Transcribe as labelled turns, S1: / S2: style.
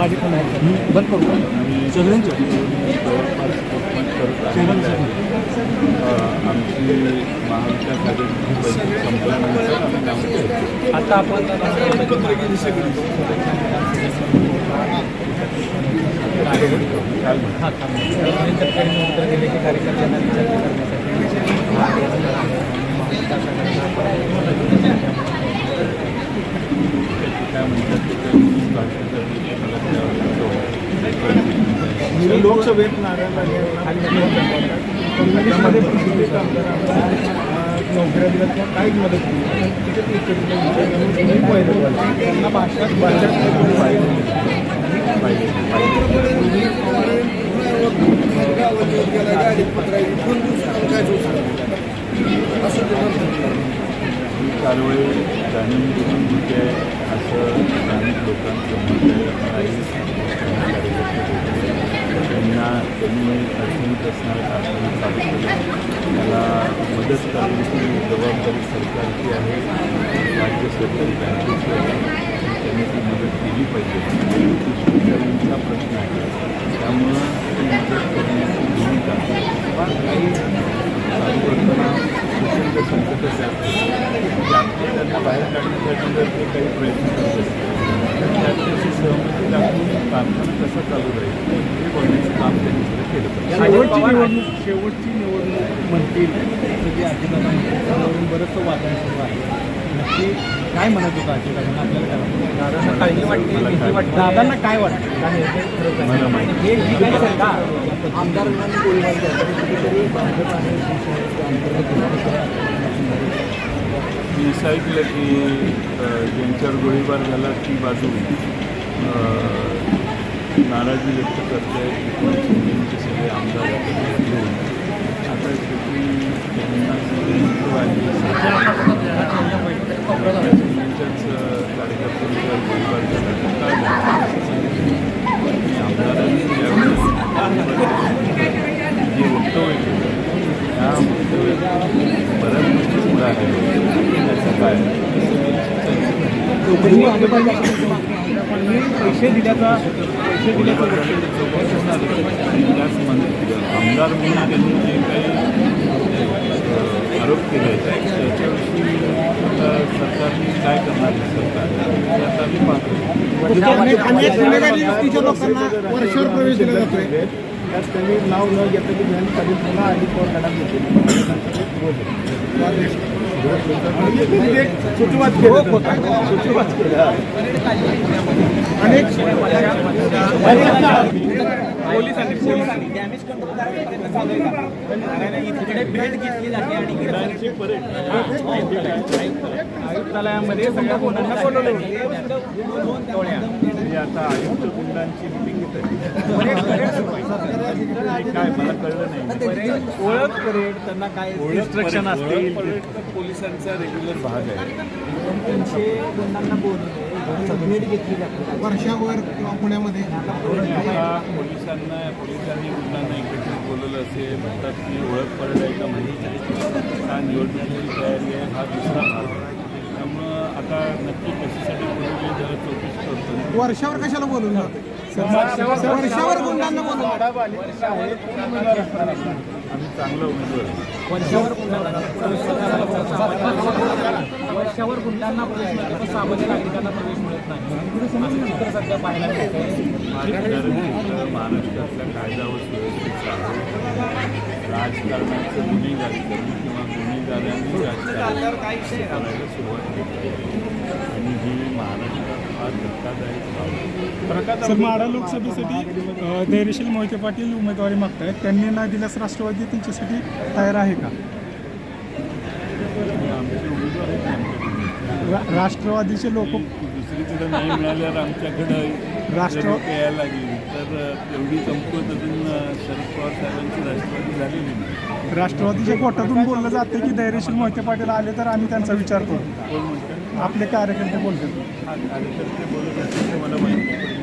S1: माझी पण आहे बंद करू का?
S2: आणि
S1: सगळ्यांच्या
S2: जवळपास ट्रीटमेंट करत आहे. अ, आमची महाविकास आघाडीची बैठक संपल्यानंतर आम्ही त्यामध्ये येतो.
S1: आता आपण
S2: काय म्हणतो?
S1: हा शेतकरी नोंद दिले की कार्यकर्त्यांना विचारणा करण्यासाठी
S2: काय म्हणतात ते काही बाकीचं मला
S3: लोकसभेत नारायणराजे नोकऱ्या दिल्या किंवा काहीच मदत केली तिथे त्यांना भाषा
S2: ही कारवाई जाणून आहे असं स्थानिक लोकांचं मत आहे काही कार्यकर्ते होते. त्यांना त्यांनी असणाऱ्या असणारं कारखाना चालू केलं त्याला मदत करण्याची जबाबदारी सरकारची आहे. राज्य सरकारी बँकेची आहे. त्यांनी ती मदत केली पाहिजे. शेतकऱ्यांचा प्रश्न आहे. त्यामुळं ती मदत करण्याची भूमिका काही चालू करताना प्रचंड संकटच म्हणजे आहे त्यांना बाहेर काढण्यासाठी जर ते काही प्रयत्न करत असतील तर त्याच्याशी सहमती दाखवून कारखाना कसा चालू राहील हे बघण्याचं काम त्यांनी खरं केलं
S3: शेवटची निवडणूक शेवटची निवडणूक म्हणतील अजितदादांनी त्यावरून बरंचसं वादन सुरू आहे. नक्की काय म्हणत होतं अजितदादांना आपल्याला काय वाटतं? दादांना काय वाटतं? हे
S1: जी काही
S3: आमदारांनी कुठेतरी भाजप आणि
S2: की ज्यांच्यावर गोळीबार झाला ती बाजू अ, नाराजी व्यक्त करते शिंदेचे सगळे आमदार घेऊन आता शेवटी वाहिनी त्यांच्याच कार्यकर्त्यांच्यावर गोळीबार झाला तर काय झालं? आमदारांनी ज्यावेळेस जे वक्तव्य केलं त्या वक्तव्यात बऱ्याच गोष्टी पुढे आलेल्या त्याचं काय
S3: पाहिजे पैसे दिल्याचा पैसे दिल्याचा
S2: आणि आमदार म्हणून त्यांनी जे काही आरोप केले त्याच्याविषयी सरकारने काय करणार सरकार
S3: त्यात त्यांनी नाव न घेता की ज्यांनी कधी पुन्हा आधी कोण लढा सूचीवाद केलं. सूचीवाद केला. आयुक्तालयामध्ये सगळ्या गुन्ह्यांना बोलवलं
S2: आता आयुक्त गुंडांची मिटिंग घेतली काय मला कळलं नाही
S3: ओळख परेड त्यांना काय इन्स्ट्रक्शन असतील
S2: पोलिसांचा रेग्युलर भाग आहे
S3: त्यांचे गुंडांना घेतली जाते वर्षावर किंवा पुण्यामध्ये?
S2: पोलिसांना पोलिसांनी गुंडांना एकत्रित बोलवलं असेल म्हणतात की ओळख परेड आहे का माहिती हा निवडणुकीची तयारी आहे हा दुसरा भाग आहे त्यामुळं आता नक्की कशासाठी बोलवले जरा चौकशी करतो
S3: वर्षावर कशाला बोलून वर्षावर गुंडांना
S2: आम्ही चांगला उमेदवार
S1: वर्षावर गुंडांना प्रवेश मिळतो पण सामान्य नागरिकांना प्रवेश मिळत नाही असं चित्र सध्या पाहायला मिळतंय
S2: महाराष्ट्रातल्या कायदा व सुरक्षित राजकारणाचं गुन्हेगारीकरण किंवा गुन्हेगारांनी राजकारण करायला सुरुवात केली आहे. आणि ही महाराष्ट्रात फार धक्कादायक बाब आहे.
S4: सर माढा लोकसभेसाठी अ, धैर्यशील मोहिते पाटील उमेदवारी मागतायत. त्यांनी न दिल्यास राष्ट्रवादी त्यांच्यासाठी तयार आहे का? राष्ट्रवादीचे लोक
S2: दुसरीकडे नाही मिळाल्यावर आमच्याकडं
S4: राष्ट्र-
S2: यायला लागली. तर तेवढी कमकुवत अजून शरद पवार साहेबांची राष्ट्रवादी झालेली नाही.
S4: राष्ट्रवादीच्या गोटातून बोललं जातं की धैर्यशील मोहिते पाटील आले तर आम्ही त्यांचा विचार करू.
S2: कोण म्हणतात
S4: आपले कार्यकर्ते बोलतात.
S2: कार्यकर्ते बोलत असतील ते मला माहिती